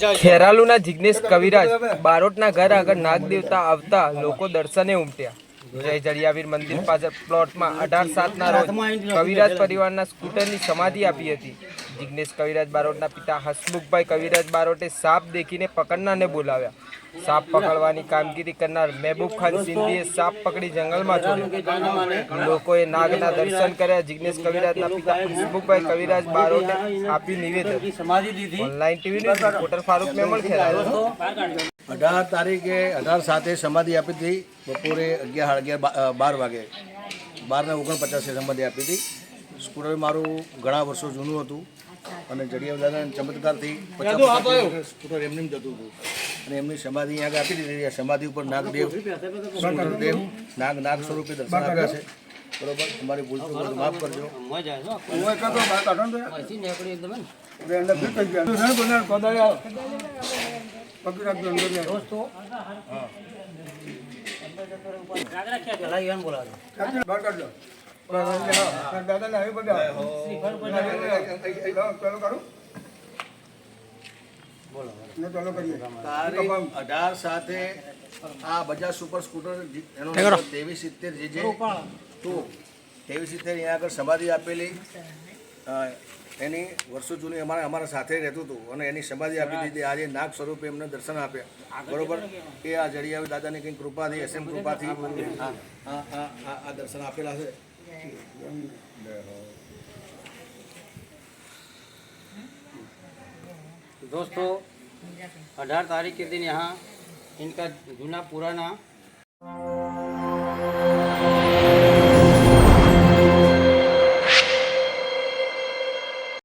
ખેરાલુના જિગ્નેશ કવિરાજ બારોટના ઘર આગળ નાગ દેવતા આવતા લોકો દર્શને ઉમટ્યા. જય જડિયાવીર મંદિર પાછળ પ્લોટમાં અઢાર સાતના રોજ કવિરાજ પરિવારના સ્કૂટરની સમાધિ આપી હતી. જિગ્નેશ કવિરાજ બારોટના પિતા હસમુખભાઈ કવિરાજ બારોટે સાપ દેખીને પકડનારને બોલાવ્યા. સાપ પકડવાની કામગીરી કરનાર મહેબૂબ ખાન સિંધીએ સાપ પકડી જંગલમાં છોડ્યો લોકોએ નાગના દર્શન કર્યા. જિગ્નેશ કવિરાજના પિતા હસમુખભાઈ કવિરાજ બારોટે આપ્યું નિવેદન. Online TV news reporter Farooq Memon ખેરાયો અઢાર તારીખે અઢાર સાતે સમાધિ આપી હતી. બપોરે અગિયાર અગિયાર બાર વાગે. બારને ઓગણપચાસે સમાધિ આપી હતી. સ્કૂટર મારું ઘણા વર્ષો જૂનું હતું. અને જડિયાદાના ચમત્કારથી સ્કૂટર એમને એમ જતું હતું. અને એમની સમાધિ અહીંયા આગળ આપી દીધી આ સમાધિ ઉપર નાગદેવ દેવ નાગ નાગ સ્વરૂપે દર્શન આપ્યા છે બરોબર તમારી ભૂલ તો માફ કરજો દાદા છો ને? આવી. બોલો આ બજાજ સુપર સ્કૂટર એનો નંબર સિત્તેર જે જે ટુ. સિત્તેર અહીંયા આગળ સમાધિ આપેલી. એની વર્ષો જૂની અમારે અમારા સાથે રહેતું હતું અને એની સમાધિ આપી દીધી. આજે નાગ સ્વરૂપે એમને દર્શન આપ્યા. બરોબર? એ આ જડિયાવી દાદાની કંઈક કૃપાથી. એસએમ કૃપાથી આ દર્શન આપેલા છે. દોસ્તો अठारह तारीख के दिन यहाँ इनका जूना पुराना